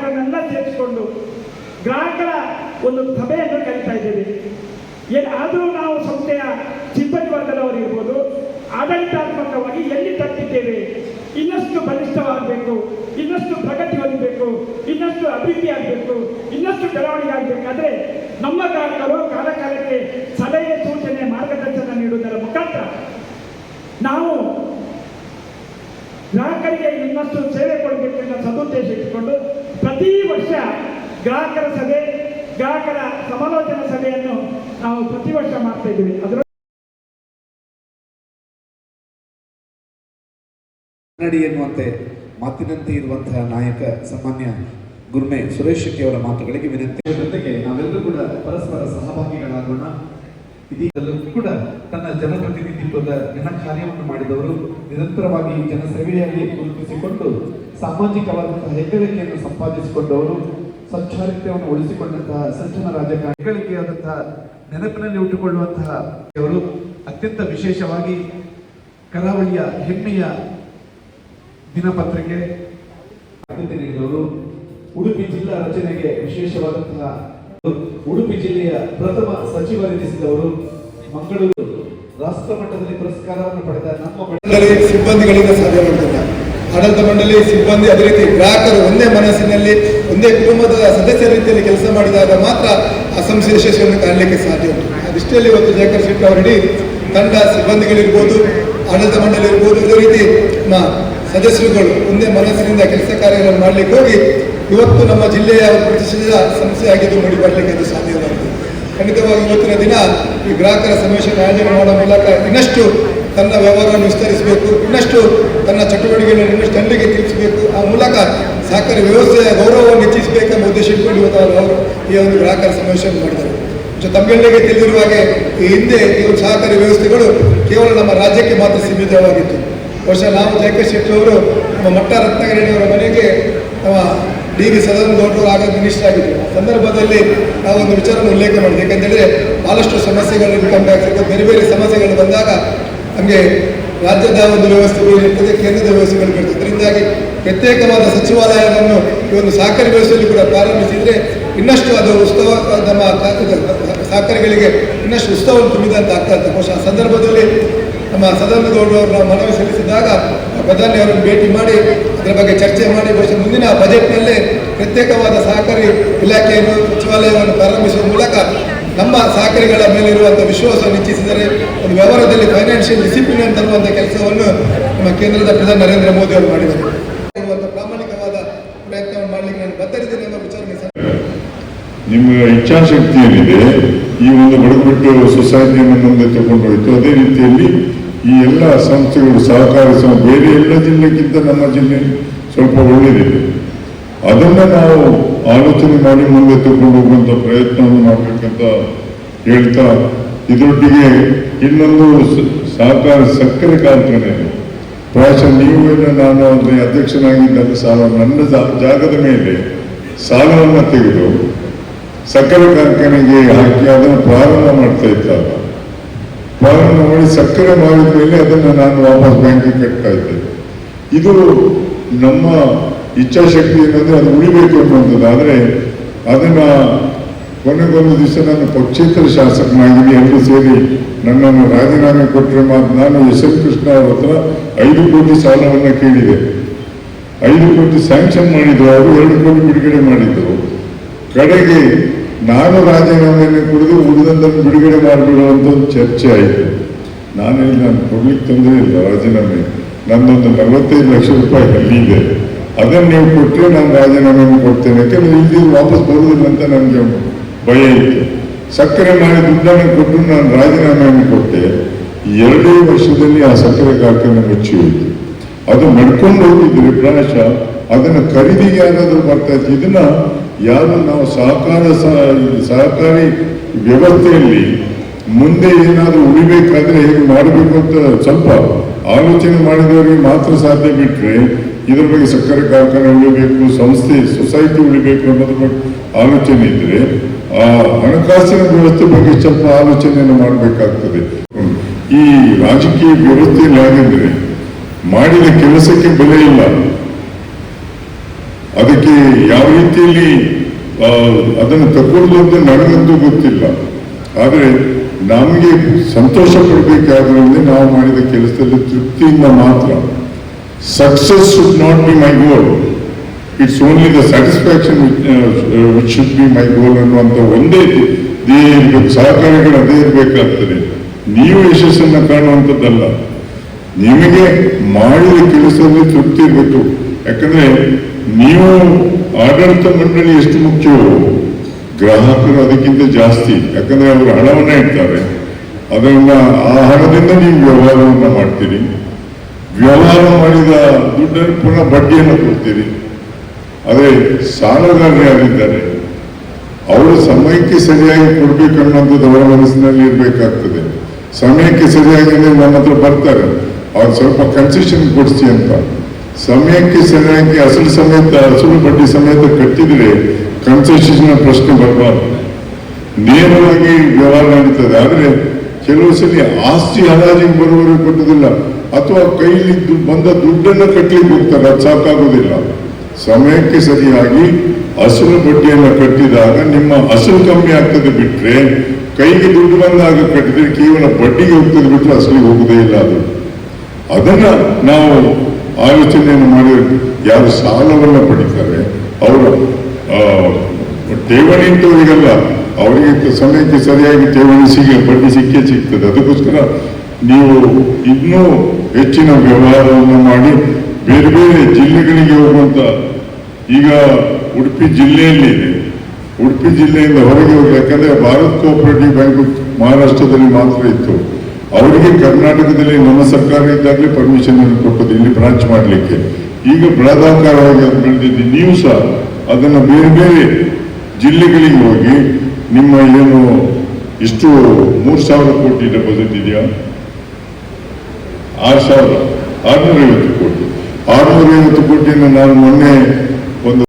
ಗ್ರಾಹಕರನ್ನೆಲ್ಲ ಸೇರಿಸಿಕೊಂಡು ಗ್ರಾಹಕರ ಒಂದು ಸಭೆಯನ್ನು ಕರಿತಾ ಇದ್ದೇವೆ. ಆದರೂ ನಾವು ಸಂಸ್ಥೆಯ ಸಿಬ್ಬಂದಿ ವರ್ಗದವರು ಇರ್ಬೋದು, ಆಡಳಿತಾತ್ಮಕವಾಗಿ ಎಲ್ಲಿ ತಟ್ಟಿದ್ದೇವೆ, ಇನ್ನಷ್ಟು ಬಲಿಷ್ಠವಾಗಬೇಕು, ಇನ್ನಷ್ಟು ಪ್ರಗತಿ ಹೊಂದಬೇಕು, ಇನ್ನಷ್ಟು ಅಭಿವೃದ್ಧಿ ಆಗಬೇಕು, ಇನ್ನಷ್ಟು ಬೆಳವಣಿಗೆ ಆಗಬೇಕಾದ್ರೆ ನಮ್ಮ ಗ್ರಾಹಕರು ಕಾಲಕಾಲಕ್ಕೆ ಸಲಹೆ ಸೂಚನೆ ಮಾರ್ಗದರ್ಶನ ನೀಡುವುದರ ಮುಖಾಂತರ ನಾವು ಗ್ರಾಹಕರಿಗೆ ಇನ್ನಷ್ಟು ಸೇವೆ ಕೊಡಬೇಕೆಂಬ ಸದುದ್ದೇಶ ಇಟ್ಟುಕೊಂಡು ಪ್ರತಿ ವರ್ಷ ಗ್ರಾಹಕರ ಸಭೆ ಗ್ರಾಹಕರ ಸಮಾಲೋಚನಾ ಸಭೆಯನ್ನು ನಾವು ಪ್ರತಿ ವರ್ಷ ಮಾಡ್ತಾ ಇದ್ದೀವಿ. ಅದರ ಕನ್ನಡಿ ಎನ್ನುವಂತೆ ಮಾತಿನಂತೆ ಇರುವಂತಹ ನಾಯಕ ಸಾಮಾನ್ಯ ಗುರ್ಮೆ ಸುರೇಶ್ ಶೆಟ್ಟಿ ಅವರ ಮಾತುಗಳಿಗೆ ವಿನಂತಿ. ಜೊತೆಗೆ ನಾವೆಲ್ಲರೂ ಕೂಡ ಪರಸ್ಪರ ಸಹಭಾಗಿಗಳಾಗೋಣ. ಇದೀಗಲೂ ಕೂಡ ತನ್ನ ಜನಪ್ರತಿನಿಧಿತ್ವದ ಘನ ಕಾರ್ಯವನ್ನು ಮಾಡಿದವರು ನಿರಂತರವಾಗಿ ಜನಸೇವೆಯಲ್ಲಿ ಗುರುತಿಸಿಕೊಂಡು ಸಾಮಾಜಿಕವಾದಂತಹ ಹೆಗ್ಗಳಿಕೆಯನ್ನು ಸಂಪಾದಿಸಿಕೊಂಡವರು ಸ್ವಚ್ಛಾರಿತ್ಯವನ್ನು ಉಳಿಸಿಕೊಂಡಂತಹ ಸಜ್ಜನ ರಾಜಕಾರಣ, ಹೆಗ್ಗಳಿಕೆಯಾದಂತಹ ನೆನಪಿನಲ್ಲಿ ಉಟ್ಟುಕೊಳ್ಳುವಂತಹ ಅವರು ಅತ್ಯಂತ ವಿಶೇಷವಾಗಿ ಕರಾವಳಿಯ ಹೆಮ್ಮೆಯ ದಿನಪತ್ರಿಕೆ. ಆದ್ಯತೆ ನೀಡಿದವರು, ಉಡುಪಿ ಜಿಲ್ಲಾ ರಚನೆಗೆ ವಿಶೇಷವಾದಂತಹ ಉಡುಪಿ ಜಿಲ್ಲೆಯ ಪ್ರಥಮ ಸಚಿವರೆನಿಸಿದವರು ಮಂಗಳೂರು ರಾಷ್ಟ್ರ ಮಟ್ಟದಲ್ಲಿ ಪುರಸ್ಕಾರವನ್ನು ಪಡೆದ ನಮ್ಮ ಸಿಬ್ಬಂದಿಗಳಿಂದ ಸಾಧ್ಯ ಮಾಡ್ತಾರೆ ಆಡಳಿತ ಮಂಡಳಿ ಸಿಬ್ಬಂದಿ ಅದೇ ರೀತಿ ಗ್ರಾಹಕರು ಒಂದೇ ಮನಸ್ಸಿನಲ್ಲಿ, ಒಂದೇ ಕುಟುಂಬದ ಸದಸ್ಯರ ರೀತಿಯಲ್ಲಿ ಕೆಲಸ ಮಾಡಿದಾಗ ಮಾತ್ರ ಆ ಸಂಸ್ಥೆ ಯಶಸ್ವಿಯನ್ನು ಕಾಣಲಿಕ್ಕೆ ಸಾಧ್ಯ ಉಂಟು. ಅದಿಷ್ಟಲ್ಲಿ ಇವತ್ತು ಜಯಕರ್ ಶೆಟ್ಟಿ ಅವರಡಿ ತಂಡ ಸಿಬ್ಬಂದಿಗಳಿರ್ಬೋದು, ಆಡಳಿತ ಮಂಡಳಿ ಇರ್ಬೋದು ಇದೇ ರೀತಿ ನಮ್ಮ ಸದಸ್ಯರುಗಳು ಒಂದೇ ಮನಸ್ಸಿನಿಂದ ಕೆಲಸ ಕಾರ್ಯಗಳನ್ನು ಮಾಡಲಿಕ್ಕೆ ಹೋಗಿ ಇವತ್ತು ನಮ್ಮ ಜಿಲ್ಲೆಯ ಪ್ರತಿಷ್ಠಿತ ಪ್ರತಿಷ್ಠಿತ ಸಂಸ್ಥೆಯಾಗಿದ್ದು ಮೂಡಿ ಬರಲಿಕ್ಕೆ ಇದು ಸಾಧ್ಯವಾಗಿದೆ ಖಂಡಿತವಾಗಿ ಇವತ್ತಿನ ದಿನ ಈ ಗ್ರಾಹಕರ ಸಮಾವೇಶ ಆಯೋಜನೆ ಮಾಡುವ ಮೂಲಕ ಇನ್ನಷ್ಟು ತನ್ನ ವ್ಯವಹಾರವನ್ನು ವಿಸ್ತರಿಸಬೇಕು, ಇನ್ನಷ್ಟು ತನ್ನ ಚಟುವಟಿಕೆಗಳನ್ನು ಇನ್ನಷ್ಟು ಜನರಿಗೆ ತಿಳಿಸಬೇಕು. ಆ ಮೂಲಕ ಸಹಕಾರಿ ವ್ಯವಸ್ಥೆಯ ಗೌರವವನ್ನು ಹೆಚ್ಚಿಸಬೇಕೆಂಬ ಉದ್ದೇಶ ಇಟ್ಕೊಂಡು ಇವತ್ತು ಅವರು ಅವರು ಈ ಒಂದು ಗ್ರಾಹಕರ ಸಮಾವೇಶವನ್ನು ಮಾಡಿದರು ಸೊ ತಮ್ಮೆಲ್ಲರಿಗೆ ತಿಳಿದಿರುವ ಹಾಗೆ ಈ ಹಿಂದೆ ಈ ಒಂದು ಸಹಕಾರಿ ವ್ಯವಸ್ಥೆಗಳು ಕೇವಲ ನಮ್ಮ ರಾಜ್ಯಕ್ಕೆ ಮಾತ್ರ ಸೀಮಿತವಾಗಿತ್ತು. ವರ್ಷ ನಾವು ಜಯಕರ್ ಶೆಟ್ಟಿ ಅವರು ನಮ್ಮ ಮಟ್ಟ ರತ್ನಗಿರಣಿಯವರ ಮನೆಗೆ ನಮ್ಮ ಡಿ ವಿ ಸದಾನಂದ ಗೌಡರು ಆಗ ಮಿನಿಸ್ಟರ್ ಆಗಿದ್ದರು ಸಂದರ್ಭದಲ್ಲಿ ನಾವು ಒಂದು ವಿಚಾರವನ್ನು ಉಲ್ಲೇಖ ಮಾಡಿದೆ ಯಾಕಂತೇಳಿದ್ರೆ ಬಹಳಷ್ಟು ಸಮಸ್ಯೆಗಳು ಟ್ಯಾಕ್ಸ್ ಇರ್ಬೋದು, ಬೇರೆ ಬೇರೆ ಸಮಸ್ಯೆಗಳು ಬಂದಾಗ ನಮಗೆ ರಾಜ್ಯದ ಒಂದು ವ್ಯವಸ್ಥೆಗಳು ಇರ್ತದೆ ಕೇಂದ್ರದ ವ್ಯವಸ್ಥೆಗಳು ಇರ್ತದೆ. ಇದರಿಂದಾಗಿ ಪ್ರತ್ಯೇಕವಾದ ಸಚಿವಾಲಯವನ್ನು ಈ ಒಂದು ಸಹಕಾರಿ ವ್ಯವಸ್ಥೆಯಲ್ಲಿ ಕೂಡ ಪ್ರಾರಂಭಿಸಿದರೆ ಇನ್ನಷ್ಟು ಅದು ಉತ್ಸವ ನಮ್ಮ ಸಹಕಾರಿಗಳಿಗೆ ಇನ್ನಷ್ಟು ಉತ್ಸವವನ್ನು ತುಂಬಿದಂತ ಆಗ್ತಾ ಇರ್ತದೆ ಸಂದರ್ಭದಲ್ಲಿ ನಮ್ಮ ಸದಾನಂದ ಅವರ ಅವರು ನಾವು ಮನವಿ ಸಲ್ಲಿಸಿದಾಗ ಪ್ರಧಾನಿ ಅವರನ್ನು ಭೇಟಿ ಮಾಡಿ ಅದರ ಬಗ್ಗೆ ಚರ್ಚೆ ಮಾಡಿ, ಬಹುಶಃ ಮುಂದಿನ ಬಜೆಟ್ನಲ್ಲೇ ಪ್ರತ್ಯೇಕವಾದ ಸಹಕಾರಿ ಇಲಾಖೆಯನ್ನು, ಸಚಿವಾಲಯವನ್ನು ಪ್ರಾರಂಭಿಸುವ ಮೂಲಕ ನಮ್ಮ ಸಹಕಾರಿಗಳ ಮೇಲಿರುವಂಥ ವಿಶ್ವಾಸವನ್ನು ಹೆಚ್ಚಿಸಿದರೆ, ಒಂದು ವ್ಯವಹಾರದಲ್ಲಿ ಫೈನಾನ್ಷಿಯಲ್ ಡಿಸಿಪ್ಲಿನ್ ತರುವಂಥ ಕೆಲಸವನ್ನು ನಮ್ಮ ಕೇಂದ್ರದ ಪ್ರಧಾನಿ ನರೇಂದ್ರ ಮೋದಿ ಅವರು ಮಾಡಿದರು ಪ್ರಾಮಾಣಿಕವಾದ ಪ್ರಯತ್ನವನ್ನು ಮಾಡಲಿಕ್ಕೆ ನಾನು ಬದ್ಧರಿದ್ದೇನೆ ಎಂಬ ವಿಚಾರಣೆ ನಿಮ್ಮ ಇಚ್ಛಾಶಕ್ತಿ ಏನಿದೆ ಈ ಒಂದು ಬಡಗುಬಿಟ್ಟು ಸೊಸೈಟಿಯನ್ನು ಮುಂದೆ ತಗೊಂಡು ಅದೇ ರೀತಿಯಲ್ಲಿ ಈ ಎಲ್ಲ ಸಂಸ್ಥೆಗಳು ಸಹಕಾರಿಸುವ ಬೇರೆ ಎಲ್ಲ ಜಿಲ್ಲೆಗಿಂತ ನಮ್ಮ ಜಿಲ್ಲೆ ಸ್ವಲ್ಪ ಒಳ್ಳೆಯದಿದೆ ಅದನ್ನು ನಾವು ಆಲೋಚನೆ ಮಾಡಿ ಮುಂದೆ ತಗೊಂಡು ಹೋಗುವಂಥ ಪ್ರಯತ್ನವನ್ನು ಮಾಡಬೇಕಂತ ಹೇಳ್ತಾ, ಇದರೊಟ್ಟಿಗೆ ಇನ್ನೊಂದು ಸಹಕಾರ ಸಕ್ಕರೆ ಕಾರ್ಖಾನೆ. ಪ್ರಾಯಶಃ ನೀವು ಏನು ನಾನು ಅಂದರೆ ಅಧ್ಯಕ್ಷನಾಗಿದ್ದಾಗ ಸಾಲ, ನನ್ನ ಜಾಗದ ಮೇಲೆ ಸಾಲವನ್ನು ತೆಗೆದು ಸಕ್ಕರೆ ಕಾರ್ಖಾನೆಗೆ ಹಾಕಿ ಅದನ್ನು ಪ್ರಾರಂಭ ಮಾಡ್ತಾ ಇದ್ದಾಗ ಪ್ರಾರಂಭ ಮಾಡಿ ಸಕ್ಕರೆ ಮಾಡಿದ ಮೇಲೆ ಅದನ್ನು ನಾನು ವಾಪಸ್ ಬ್ಯಾಂಕಿಗೆ ಕಟ್ತಾ ಇದ್ದೇನೆ ಇದು ನಮ್ಮ ಇಚ್ಛಾಶಕ್ತಿ ಏನಂದ್ರೆ ಅದು ಉಳಿಬೇಕು ಅನ್ನುವಂಥದ್ದು. ಆದರೆ ಅದನ್ನ ಕೊನೆಗೊಂದು ದಿವಸ ನಾನು ಪಕ್ಷೇತರ ಶಾಸಕನಾಗಿದ್ದೀನಿ. ಎಲ್ಲರೂ ಸೇರಿ ನನ್ನನ್ನು ರಾಜೀನಾಮೆ ಕೊಟ್ಟರೆ ಮಾತ್ರ ನಾನು ಎಸ್ ಎಂ ಕೃಷ್ಣ ಅವರ ಹತ್ರ ಐದು ಕೋಟಿ ಸಾಲವನ್ನು ಕೇಳಿದೆ. ಐದು ಕೋಟಿ ಸ್ಯಾಂಕ್ಷನ್ ಮಾಡಿದ್ರು ಅವರು, ಎರಡು ಕೋಟಿ ಬಿಡುಗಡೆ ಮಾಡಿದ್ದರು ಕಡೆಗೆ ನಾನು ರಾಜೀನಾಮೆಯನ್ನು ಕುಡಿದು ಉಳಿದದ್ದನ್ನು ಬಿಡುಗಡೆ ಮಾಡಿಬಿಡುವಂತ ಒಂದು ಚರ್ಚೆ ಆಯಿತು. ನಾನು ಇಲ್ಲಿ ನಾನು ಕೊಡ್ಲಿಕ್ಕೆ ತೊಂದರೆ ಇಲ್ಲ, ರಾಜೀನಾಮೆ. ನಂದೊಂದು ನಲವತ್ತೈದು ಲಕ್ಷ ರೂಪಾಯಿ ಅಲ್ಲಿದೆ ಅದನ್ನು ನೀವು ಕೊಟ್ಟರೆ ನಾನು ರಾಜೀನಾಮೆಯನ್ನು ಕೊಡ್ತೇನೆ ಯಾಕಂದ್ರೆ ಇಲ್ಲಿ ವಾಪಸ್ ಬರುವುದಿಲ್ಲ ಅಂತ ನನಗೆ ಭಯ ಇತ್ತು. ಸಕ್ಕರೆ ಮಾಡಿ ದುಡ್ಡನ್ನು ಕೊಟ್ಟು ನಾನು ರಾಜೀನಾಮೆಯನ್ನು ಕೊಟ್ಟೆ. ಎರಡೇ ವರ್ಷದಲ್ಲಿ ಆ ಸಕ್ಕರೆ ಕಾರ್ಖಾನೆ ಮುಚ್ಚಿ ಹೋಯಿತು. ಅದು ನಡ್ಕೊಂಡು ಹೋಗಿದ್ರೆ ಪ್ರಾಯಶಃ ಅದನ್ನು ಖರೀದಿಗೆ ಯಾರಾದರೂ ಬರ್ತಾ ಇತ್ತು ಇದನ್ನ ಯಾರು ನಾವು ಸಹಕಾರ ಸಹಕಾರಿ ವ್ಯವಸ್ಥೆಯಲ್ಲಿ ಮುಂದೆ ಏನಾದರೂ ಉಳಿಬೇಕಾದ್ರೆ ಹೇಗೆ ಮಾಡಬೇಕು ಅಂತ ಸ್ವಲ್ಪ ಆಲೋಚನೆ ಮಾಡಿದವರಿಗೆ ಮಾತ್ರ ಸಾಧ್ಯ ಬಿಟ್ಟರೆ ಇದ್ರ ಬಗ್ಗೆ ಸಕ್ಕರೆ ಕಾರ್ಖಾನೆ ಉಳಿಬೇಕು, ಸಂಸ್ಥೆ ಸೊಸೈಟಿ ಉಳಿಬೇಕು ಅನ್ನೋದ್ರ ಬಗ್ಗೆ ಆಲೋಚನೆ ಇದ್ರೆ ಆ ಹಣಕಾಸಿನ ವ್ಯವಸ್ಥೆ ಬಗ್ಗೆ ಸ್ವಲ್ಪ ಆಲೋಚನೆಯನ್ನು ಮಾಡಬೇಕಾಗ್ತದೆ. ಈ ರಾಜಕೀಯ ವ್ಯವಸ್ಥೆಯಲ್ಲಿ ಹಾಗೆಂದ್ರೆ ಮಾಡಿದ ಕೆಲಸಕ್ಕೆ ಬೆಲೆ ಇಲ್ಲ. ಅದಕ್ಕೆ ಯಾವ ರೀತಿಯಲ್ಲಿ ಅದನ್ನು ತಗೊಳ್ಳೋದು ಅಂತ ನನಗಂತೂ ಗೊತ್ತಿಲ್ಲ. ಆದರೆ ನಮಗೆ ಸಂತೋಷ ಪಡಬೇಕಾದ್ರಿಂದ ನಾವು ಮಾಡಿದ ಕೆಲಸದಲ್ಲಿ ತೃಪ್ತಿಯಿಂದ ಮಾತ್ರ. Success should not be my goal it's only the satisfaction which should be my goal ಅನ್ನುವಂಥ ಒಂದೇ ಸಹಕಾರಿಗಳು ಅದೇ ಇರಬೇಕಾಗ್ತದೆ. ನೀವು ಯಶಸ್ಸನ್ನು ಕಾಣುವಂಥದ್ದಲ್ಲ. ನಿಮಗೆ ಮಾಡಿದ ಕೆಲಸದಲ್ಲಿ ತೃಪ್ತಿ ಇರಬೇಕು. ಯಾಕಂದ್ರೆ ನೀವು ಆಡಳಿತ ಮಂಡಳಿ ಎಷ್ಟು ಮುಖ್ಯವೋ, ಗ್ರಾಹಕರು ಅದಕ್ಕಿಂತ ಜಾಸ್ತಿ, ಯಾಕಂದ್ರೆ ಅವರು ಹಣವನ್ನ ಇಡ್ತಾರೆ. ಅದನ್ನ ಆ ಹಣದಿಂದ ನೀವು ವ್ಯವಹಾರವನ್ನ ಮಾಡ್ತೀರಿ. ವ್ಯವಹಾರ ಮಾಡಿದ ದುಡ್ಡನ್ನು ಪುನಃ ಬಡ್ಡಿಯನ್ನು ಕೊಡ್ತೀರಿ. ಅದೇ ಸಾಲಗಾರರು ಯಾರಿದ್ದಾರೆ ಅವರು ಸಮಯಕ್ಕೆ ಸರಿಯಾಗಿ ಕೊಡ್ಬೇಕನ್ನೋದು ಅವರ ಮನಸ್ಸಿನಲ್ಲಿ ಇರಬೇಕಾಗ್ತದೆ. ಸಮಯಕ್ಕೆ ಸರಿಯಾಗಿ ನನ್ನ ಹತ್ರ ಬರ್ತಾರೆ. ಅವ್ರು ಸ್ವಲ್ಪ ಕನ್ಸೆಷನ್ ಕೊಡಿಸಿ ಅಂತ. ಸಮಯಕ್ಕೆ ಸರಿಯಾಗಿ ಅಸಲು ಸಮೇತ, ಅಸಲು ಬಡ್ಡಿ ಸಮೇತ ಕಟ್ಟಿದ್ರೆ ಕನ್ಸೆಷನ್ ಪ್ರಶ್ನೆ ಬರಬಾರ್ದು. ನೇರವಾಗಿ ವ್ಯವಹಾರ ನಡೀತದೆ. ಆದರೆ ಕೆಲವು ಸಲ ಆಸ್ತಿ ಹರಾಜಿಗೆ ಬರುವವರು ಕೊಟ್ಟುದಿಲ್ಲ ಅಥವಾ ಕೈಲಿ ಬಂದ ದುಡ್ಡನ್ನು ಕಟ್ಟಲಿಕ್ಕೆ ಹೋಗ್ತಾರೆ. ಅದು ಸಾಕಾಗುವುದಿಲ್ಲ ಸಮಯಕ್ಕೆ ಸರಿಯಾಗಿ ಅಸಲು ಬಡ್ಡಿಯನ್ನು ಕಟ್ಟಿದಾಗ ನಿಮ್ಮ ಅಸಲು ಕಮ್ಮಿ ಆಗ್ತದೆ ಬಿಟ್ರೆ, ಕೈಗೆ ದುಡ್ಡು ಬಂದಾಗ ಕಟ್ಟಿದ್ರೆ ಕೇವಲ ಬಡ್ಡಿಗೆ ಹೋಗ್ತದೆ ಬಿಟ್ಟರೆ ಅಸಲಿಗೆ ಹೋಗುದೇ ಇಲ್ಲ ಅದು. ಅದನ್ನ ನಾವು ಆಲೋಚನೆಯನ್ನು ಮಾಡಿ ಯಾರು ಸಾಲವನ್ನು ಪಡಿತಾರೆ, ಅವರು ಠೇವಣಿ ಇಟ್ಟವರಿಗಲ್ಲ ಅವರಿಗೆ ಸಮಯಕ್ಕೆ ಸರಿಯಾಗಿ ಠೇವಣಿ ಸಿಗಿ, ಬಡ್ಡಿ ಸಿಕ್ಕೇ ಸಿಗ್ತದೆ. ಅದಕ್ಕೋಸ್ಕರ ನೀವು ಇನ್ನೂ ಹೆಚ್ಚಿನ ವ್ಯವಹಾರವನ್ನು ಮಾಡಿ ಬೇರೆ ಬೇರೆ ಜಿಲ್ಲೆಗಳಿಗೆ ಹೋಗುವಂತ, ಈಗ ಉಡುಪಿ ಜಿಲ್ಲೆಯಲ್ಲಿ ಉಡುಪಿ ಜಿಲ್ಲೆಯಿಂದ ಹೊರಗೆ ಹೋಗಿ, ಯಾಕಂದ್ರೆ ಭಾರತ್ ಕೋಆಪರೇಟಿವ್ ಬ್ಯಾಂಕ್ ಮಹಾರಾಷ್ಟ್ರದಲ್ಲಿ ಮಾತ್ರ ಇತ್ತು. ಅವರಿಗೆ ಕರ್ನಾಟಕದಲ್ಲಿ ನಮ್ಮ ಸರ್ಕಾರ ಇದ್ದಾಗಲೇ ಪರ್ಮಿಷನ್ ಕೊಟ್ಟದ್ದು ಇಲ್ಲಿ ಬ್ರಾಂಚ್ ಮಾಡಲಿಕ್ಕೆ. ಈಗ ಬೃಹದಾಕಾರವಾಗಿ ಅದು ಬೆಳೆದಿದ್ದು ನೀವು ಸಹ ಅದನ್ನು ಬೇರೆ ಬೇರೆ ಜಿಲ್ಲೆಗಳಿಗೆ ಹೋಗಿ ನಿಮ್ಮ ಏನು ಇಷ್ಟು ಮೂರು ಸಾವಿರ ಕೋಟಿ ಡೆಪಾಸಿಟ್ ಇದೆಯಾ? ಆರು ಸಾವಿರ. ಆರುನೂರ ಐವತ್ತು ಕೋಟಿ. ಆರುನೂರ ಐವತ್ತು ಕೋಟಿಯನ್ನು ನಾನು ಮೊನ್ನೆ ಒಂದು